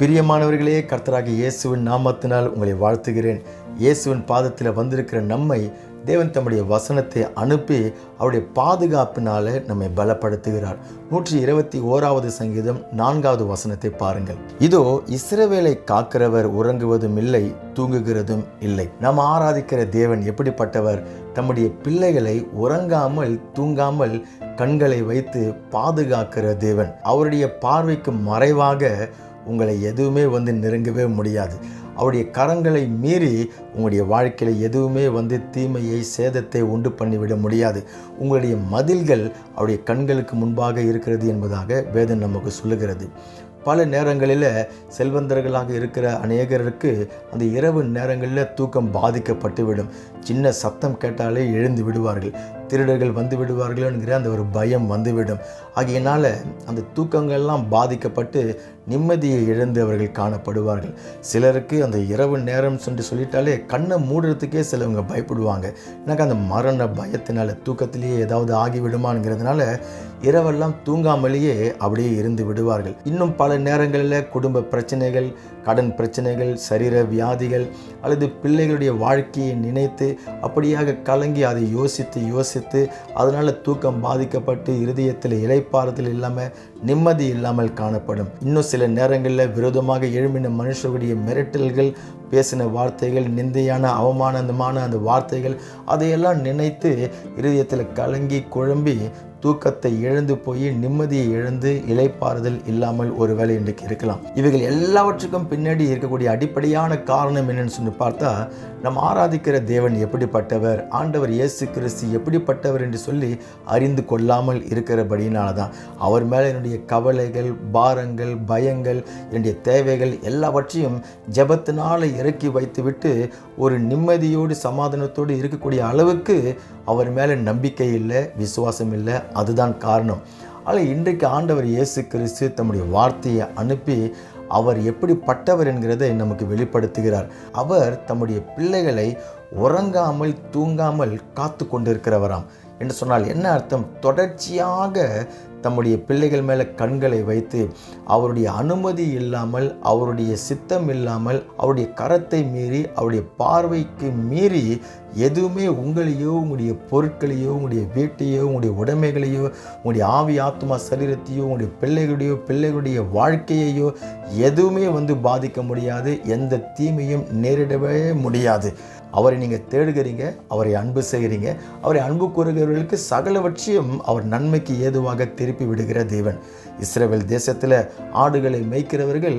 பிரியமானவர்களே கர்த்தராக இயேசுவின் நாமத்தினால் உங்களை வாழ்த்துகிறேன். இயேசுவின் பாதத்தில் வந்திருக்கிற நம்மை தேவன் தம்முடைய வசனத்தை அனுப்பி அவருடைய பாதுகாப்பினால நம்மை பலப்படுத்துகிறார். நூற்றி இருபத்தி ஓராவது சங்கீதம் நான்காவது வசனத்தை பாருங்கள். இதோ இஸ்ரவேலை காக்கிறவர் உறங்குவதும் இல்லை தூங்குகிறதும் இல்லை. நாம் ஆராதிக்கிற தேவன் எப்படிப்பட்டவர்? தம்முடைய பிள்ளைகளை உறங்காமல் தூங்காமல் கண்களை வைத்து பாதுகாக்கிற தேவன். அவருடைய பார்வைக்கு மறைவாக உங்களை எதுவுமே வந்து நெருங்கவே முடியாது. அவருடைய கரங்களை மீறி உங்களுடைய வாழ்க்கையில் எதுவுமே வந்து தீமையை சேதத்தை உண்டு பண்ணிவிட முடியாது. உங்களுடைய மதில்கள் அவருடைய கண்களுக்கு முன்பாக இருக்கிறது என்பதாக வேதம் நமக்கு சொல்லுகிறது. பல நேரங்களில் செல்வந்தர்களாக இருக்கிற அநேகருக்கு அந்த இரவு நேரங்களில் தூக்கம் பாதிக்கப்பட்டுவிடும். சின்ன சத்தம் கேட்டாலே எழுந்து விடுவார்கள். திருடர்கள் வந்து விடுவார்கள் என்கிற அந்த ஒரு பயம் வந்துவிடும். ஆகையினால் அந்த தூக்கங்கள்லாம் பாதிக்கப்பட்டு நிம்மதியை இழந்து அவர்கள் காணப்படுவார்கள். சிலருக்கு அந்த இரவு நேரம் சென்று சொல்லிட்டாலே கண்ணை மூடுறதுக்கே சிலவங்க பயப்படுவாங்க. எனக்கு அந்த மரண பயத்தினால தூக்கத்திலேயே ஏதாவது ஆகிவிடுமாங்கிறதுனால இரவெல்லாம் தூங்காமலேயே அப்படியே இருந்து விடுவார்கள். இன்னும் பல நேரங்களில் குடும்ப பிரச்சனைகள் கடன் பிரச்சனைகள் சரீர வியாதிகள் அல்லது பிள்ளைகளுடைய வாழ்க்கையை நினைத்து அப்படியாக கலங்கி அதை யோசித்து யோசித்து அதனால் தூக்கம் பாதிக்கப்பட்டு இருதயத்தில் இலைப்பாறுதல் இல்லாமல் நிம்மதி இல்லாமல் காணப்படும். இன்னும் சில நேரங்களில் விரோதமாக எழும்பின மனுஷருடைய மிரட்டல்கள் பேசின வார்த்தைகள் நிந்தையான அவமானந்தமான அந்த வார்த்தைகள் அதையெல்லாம் நினைத்து இருதயத்தில் கலங்கி குழம்பி தூக்கத்தை இழந்து போய் நிம்மதியை இழந்து இலைப்பாறுதல் இல்லாமல் ஒரு வேலை இன்றைக்கு இருக்கலாம். இவைகள் எல்லாவற்றுக்கும் பின்னாடி இருக்கக்கூடிய அடிப்படையான காரணம் என்னன்னு சொல்லி பார்த்தா நம்ம ஆராதிக்கிற தேவன் எப்படிப்பட்டவர் ஆண்டவர் இயேசு கிறிஸ்து எப்படிப்பட்டவர் என்று சொல்லி அறிந்து கொள்ளாமல் இருக்கிறபடியினால தான் அவர் மேலே என்னுடைய கவலைகள் பாரங்கள் பயங்கள் என்னுடைய தேவைகள் எல்லாவற்றையும் ஜெபத்தினால இறக்கி வைத்துவிட்டு ஒரு நிம்மதியோடு சமாதானத்தோடு இருக்கக்கூடிய அளவுக்கு அவர் மேலே நம்பிக்கை இல்லை விசுவாசம் இல்லை. அதுதான் காரணம். ஆனால் இன்றைக்கு ஆண்டவர் இயேசு கிறிஸ்து தம்முடைய வார்த்தையை அனுப்பி அவர் எப்படிப்பட்டவர் என்கிறதை நமக்கு வெளிப்படுத்துகிறார். அவர் தம்முடைய பிள்ளைகளை உறங்காமல் தூங்காமல் காத்து கொண்டிருக்கிறவராம் என்று சொன்னால் என்ன அர்த்தம்? தொடர்ச்சியாக தம்முடைய பிள்ளைகள் மேலே கண்களை வைத்து அவருடைய அனுமதி இல்லாமல் அவருடைய சித்தம் இல்லாமல் அவருடைய கரத்தை மீறி அவருடைய பார்வைக்கு மீறி எதுவுமே உங்களையோ உங்களுடைய பொருட்களையோ உங்களுடைய வீட்டையோ உங்களுடைய உடைமைகளையோ உங்களுடைய ஆவி ஆத்மா சரீரத்தையோ உங்களுடைய பிள்ளைகளுடையோ பிள்ளைகளுடைய வாழ்க்கையையோ எதுவுமே வந்து பாதிக்க முடியாது. எந்த தீமையும் நேரிடவே முடியாது. அவரை நீங்கள் தேடுகிறீங்க அவரை அன்பு செய்கிறீங்க. அவரை அன்பு கூறுகிறவர்களுக்கு சகலவற்றையும் அவர் நன்மைக்கு ஏதுவாக தெரியும் திருப்பி விடுகிற தேவன். இஸ்ரேல் தேசத்தில் ஆடுகளை மேய்க்கிறவர்கள்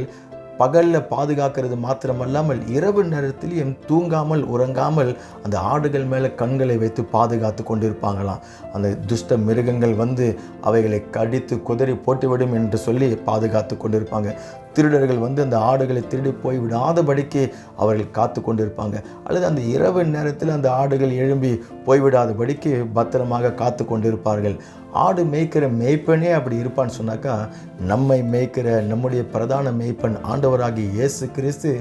பகலில் பாதுகாக்கிறது மாத்திரமல்லாமல் இரவு நேரத்திலையும் தூங்காமல் உறங்காமல் அந்த ஆடுகள் மேலே கண்களை வைத்து பாதுகாத்து கொண்டிருப்பாங்களாம். அந்த துஷ்ட மிருகங்கள் வந்து அவைகளை கடித்து குதறி போட்டுவிடும் என்று சொல்லி பாதுகாத்து கொண்டிருப்பாங்க. திருடர்கள் வந்து அந்த ஆடுகளை திருடி போய் விடாதபடிக்கு அவர்கள் காத்து கொண்டிருப்பாங்க. அல்லது அந்த இரவு நேரத்தில் அந்த ஆடுகள் எழும்பி போய்விடாதபடிக்கு பத்திரமாக காத்து கொண்டிருப்பார்கள். ஆடு மேய்க்கிற மேய்ப்பனே அப்படி இருப்பான்னு சொன்னாக்கா நம்மை மேய்க்கிற நம்முடைய பிரதான மேய்ப்பன் ஆண்டவராகிய இயேசு கிறிஸ்து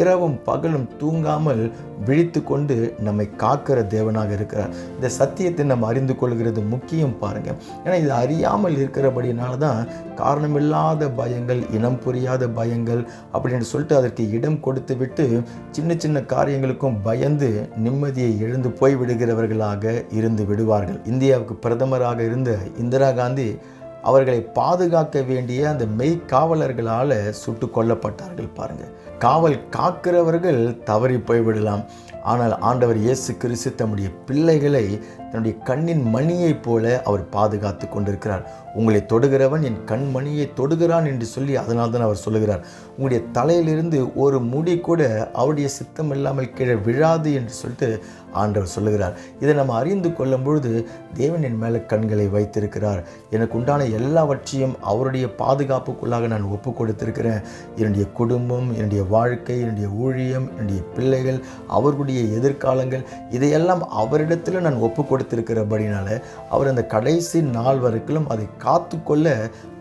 இரவும் பகலும் தூங்காமல் விழித்து கொண்டு நம்மை காக்கிற தேவனாக இருக்கிறார். இந்த சத்தியத்தை நம்ம அறிந்து கொள்கிறது முக்கியம் பாருங்கள் ஏன்னா இது அறியாமல் இருக்கிறபடினால தான் காரணமில்லாத பயங்கள் இனம் புரியாத பயங்கள் அப்படின்னு சொல்லிட்டு அதற்கு இடம் கொடுத்து விட்டு சின்ன சின்ன காரியங்களுக்கும் பயந்து நிம்மதியை எழுந்து போய் விடுகிறவர்களாக இருந்து விடுவார்கள். இந்தியாவுக்கு பிரதமராக இருந்த இந்திரா காந்தி அவர்களை பாதுகாக்க வேண்டிய அந்த மெய்க்காவலர்களால் சுட்டு கொல்லப்பட்டார்கள் பாருங்கள் காவல் காக்கிறவர்கள் தவறி போய்விடலாம். ஆனால் ஆண்டவர் இயேசு கிறிஸ்து தம்முடைய பிள்ளைகளை தன்னுடைய கண்ணின் மணியைப் போல அவர் பாதுகாத்து கொண்டிருக்கிறார். உங்களை தொடுகிறவன் என் கண் மணியை தொடுகிறான் என்று சொல்லி அதனால் தான் அவர் சொல்லுகிறார். உங்களுடைய தலையிலிருந்து ஒரு முடி கூட அவருடைய சித்தம் இல்லாமல் கீழே விழாது என்று சொல்லிட்டு ஆண்டவர் சொல்லுகிறார். இதை நம்ம அறிந்து கொள்ளும் பொழுது தேவன் என் மேலே கண்களை வைத்திருக்கிறார். எனக்கு உண்டான எல்லாவற்றையும் அவருடைய பாதுகாப்புக்குள்ளாக நான் ஒப்பு கொடுத்திருக்கிறேன். என்னுடைய குடும்பம் என்னுடைய வாழ்க்கை என்னுடைய ஊழியம் என்னுடைய பிள்ளைகள் அவர்களுடைய எதிர்காலங்கள் இதையெல்லாம் அவரிடத்தில் நான் ஒப்பு கொடுத்திருக்கிறபடினால அவர் அந்த கடைசி நாள் வரைக்கும் அதை காத்துக்கொள்ள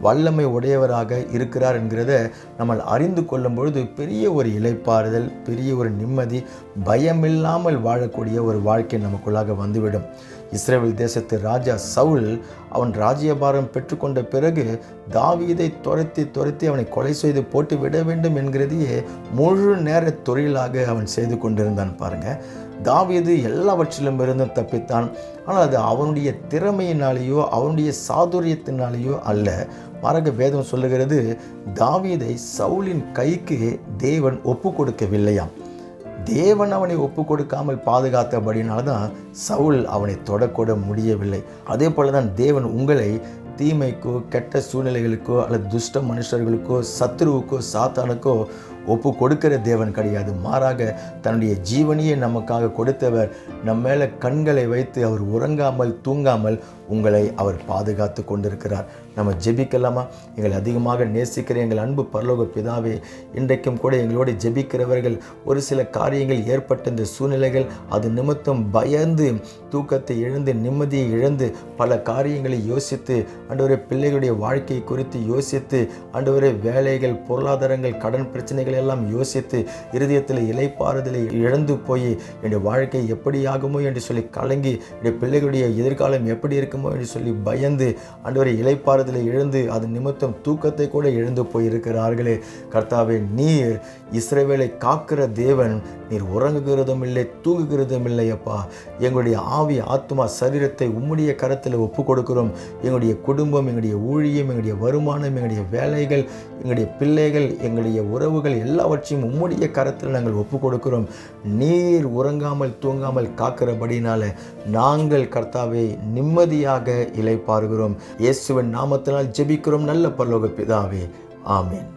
வல்லமை உடையவராக இருக்கிறார் என்கிறத நம்ம அறிந்து கொள்ளும் பொழுது பெரிய ஒரு இலைப்பாறுதல் பெரிய ஒரு நிம்மதி பயமில்லாமல் வாழக்கூடிய ஒரு வாழ்க்கை நமக்குள்ளாக வந்துவிடும். இஸ்ரேல் தேசத்து ராஜா சவுல் அவன் ராஜ்யபாரம் பெற்றுக்கொண்ட பிறகு தாவீதை துரத்தி துரத்தி அவனை கொலை செய்து போட்டு விட வேண்டும் என்கிறதையே முழு நேர தொழிலாக அவன் செய்து கொண்டிருந்தான் பாருங்கள் தாவீது எல்லாவற்றிலும் இருந்தும் தப்பித்தான். ஆனால் அது அவனுடைய திறமையினாலேயோ அவனுடைய சாதுரியத்தினாலேயோ அல்ல. மாறாக வேதம் சொல்லுகிறது தாவீதை சவுலின் கைக்கு தேவன் ஒப்பு கொடுக்கவில்லையாம். தேவன் அவனை ஒப்பு கொடுக்காமல் பாதுகாத்தபடினால தான் சவுல் அவனை தொடக்கூட முடியவில்லை. அதே போல தான் தேவன் உங்களை தீமைக்கோ கெட்ட சூழ்நிலைகளுக்கோ அல்லது துஷ்ட மனுஷர்களுக்கோ சத்ருவுக்கோ சாத்தானுக்கோ ஒப்பு கொடுக்கிற தேவன் கிடையாது. மாறாக தன்னுடைய ஜீவனையே நமக்காக கொடுத்தவர் நம்ம மேலே கண்களை வைத்து அவர் உறங்காமல் தூங்காமல் உங்களை அவர் பாதுகாத்து கொண்டிருக்கிறார். நம்ம ஜெபிக்கலாமா? எங்களை அதிகமாக நேசிக்கிற எங்கள் அன்பு பரலோக பிதாவே இன்றைக்கும் கூட எங்களோடு ஜெபிக்கிறவர்கள் ஒரு சில காரியங்கள் ஏற்பட்ட இந்த சூழ்நிலைகள் அது நிமித்தம் பயந்து தூக்கத்தை இழந்து நிம்மதியை இழந்து பல காரியங்களை யோசித்து ஆண்டவரே பிள்ளைகளுடைய வாழ்க்கை குறித்து யோசித்து ஆண்டவரே வேலைகள் பொருளாதாரங்கள் கடன் பிரச்சனைகள் எல்லாம் யோசித்து இருதயத்தில் இலைப்பாறுதலை இழந்து போய் என்னுடைய வாழ்க்கை எப்படியாகுமோ என்று சொல்லி கலங்கி என்னுடைய பிள்ளைகளுடைய எதிர்காலம் எப்படி இருக்கும் என்று சொல்லி பயந்து அன்றுவரை இலைப்பாறுதலை இழந்து அது நிமித்தம் தூக்கத்தை கூட எழுந்து போயிருக்கிறார்களே. கர்த்தாவே நீர் இஸ்ரேவேலை காக்கிற தேவன் நீர் உறங்குகிறதும் இல்லை தூங்குகிறதும் இல்லை அப்பா. எங்களுடைய ஆவி ஆத்மா சரீரத்தை உம்முடைய கரத்தில் ஒப்பு கொடுக்கிறோம். எங்களுடைய குடும்பம் எங்களுடைய ஊழியம் எங்களுடைய வருமானம் எங்களுடைய வேலைகள் எங்களுடைய பிள்ளைகள் எங்களுடைய உறவுகள் எல்லாவற்றையும் உம்முடைய கரத்தில் நாங்கள் ஒப்பு கொடுக்கிறோம். நீர் உறங்காமல் தூங்காமல் காக்கிறபடினால நாங்கள் கர்த்தாவை நிம்மதியாக இலைப்பாருகிறோம் இயேசுவின் நாமத்தினால் ஜெபிக்கிறோம். நல்ல பரலோக பிதாவே. ஆமீன்.